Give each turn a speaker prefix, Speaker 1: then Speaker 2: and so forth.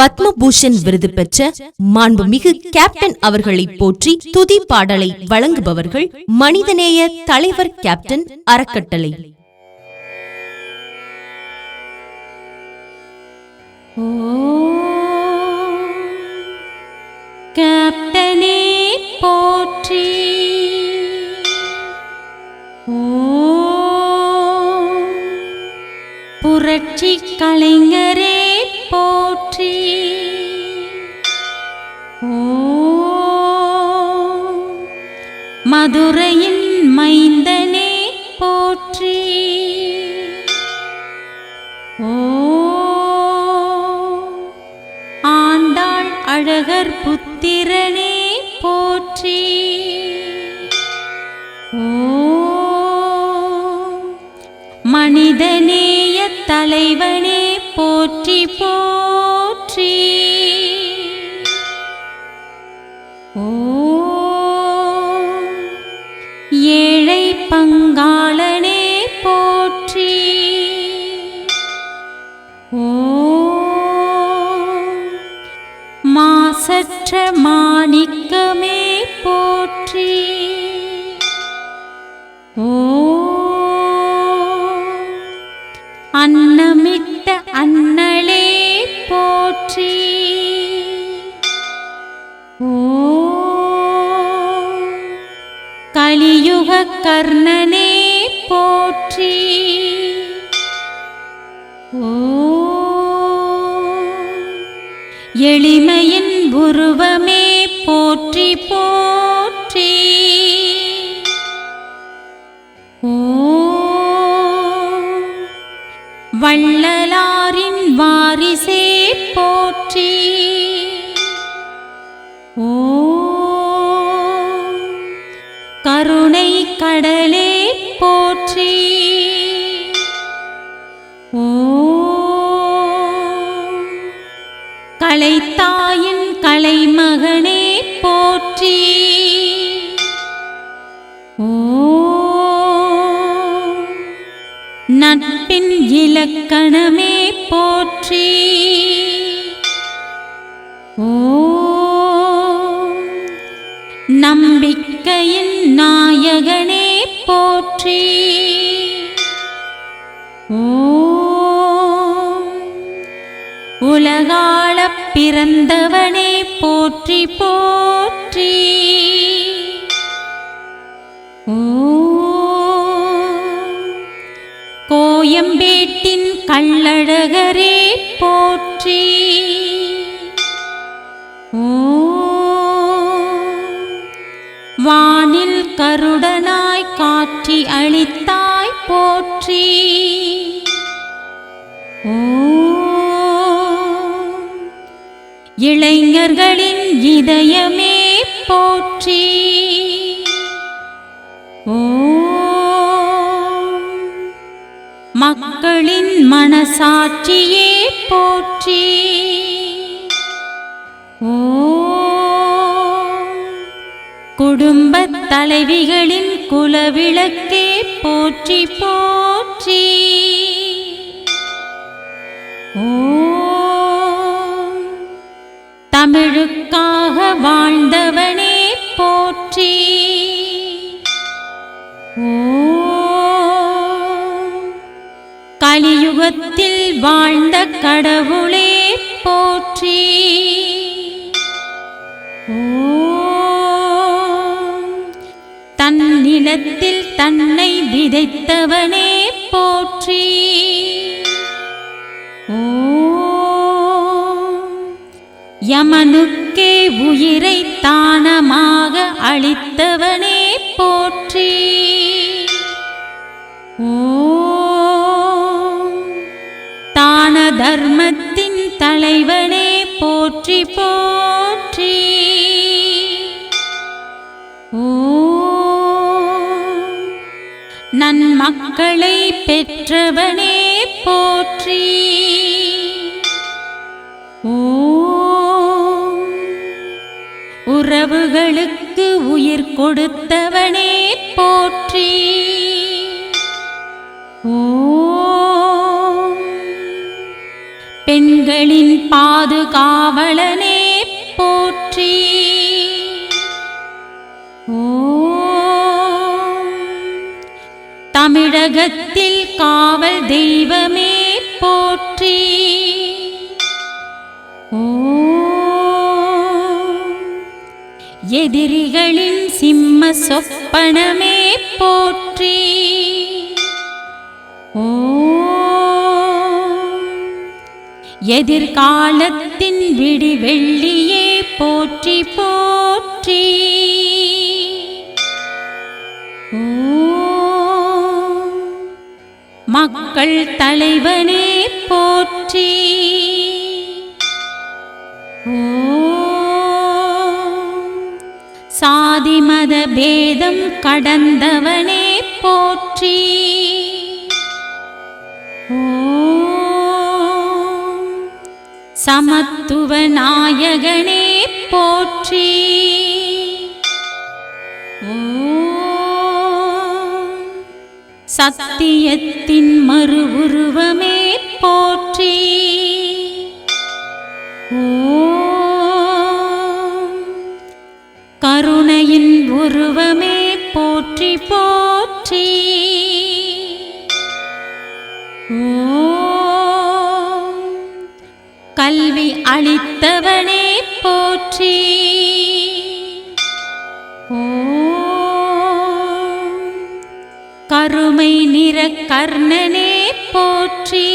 Speaker 1: பத்மபூஷன் விருது பெற்ற மாண்புமிகு கேப்டன் அவர்களை போற்றி துதி பாடலை வழங்குபவர்கள் மனிதநேய தலைவர் கேப்டன் அறக்கட்டளை.
Speaker 2: கேப்டனே போற்றி. ஓ புரட்சி கலைஞரே. போற்றி. மதுரையின் மைந்தனே போற்றி. ஓ ஆண்டாள் அழகர் புத்திரனே போற்றி. ஓ மனிதநேய தலைவனே போற்றி போ. ஏழை பங்காளனே போற்றி. ஓ மாசற்ற மாணிக்கமே போற்றி. ஓ கர்ணனே போற்றி. ஓ. எளிமையின் உருவமே போற்றி போற்றி. ஓ. வள்ளலாரின் வாரிசே போற்றி. இலக்கணமே போற்றி. ஓ நம்பிக்கையின் நாயகனே போற்றி. ஓ உலகாளப் பிறந்தவனே போற்றி போற்றி. கள்ளழகரே போற்றி. ஓ வானில் கருடனாய் காற்றி அளித்தாய் போற்றி. ஓ இளைஞர்களின் இதயமே போற்றி. மக்களின் மனசாட்சியே போற்றி. ஓ குடும்பத் தலைவிகளின் குலவிளக்கே போற்றி போற்றி. ஓ தமிழுக்காக வாழ்ந்தவனே போற்றி. கலியுகத்தில் வாழ்ந்த கடவுளே போற்றி. ஓ தன்னை விதைத்தவனே போற்றி. ஓ யமனுக்கே உயிரை தானமாக அளித்தவனே போற்றி. ஓ தலைவனே போற்றி போற்றி. ஓ நன்மக்களை பெற்றவனே போற்றி. ஓ உறவுகளுக்கு உயிர் கொடுத்தவனே போற்றி. ஓ பெண்களின் பாதுகாவலனே போற்றி. ஓம். தமிழகத்தில் காவல் தெய்வமே போற்றி. ஓம். எதிரிகளின் சிம்ம சொப்பனமே போற்றி. எதிர்காலத்தின் விடிவெள்ளியே போற்றி போற்றி. மக்கள் தலைவனே போற்றி. சாதி மத பேதம் கடந்தவனே போற்றி. சமத்துவ நாயகனே போற்றி சத்தியத்தின் மறு கல்வி அளித்தவனே போற்றி. கருமை நிற கர்ணனே போற்றி.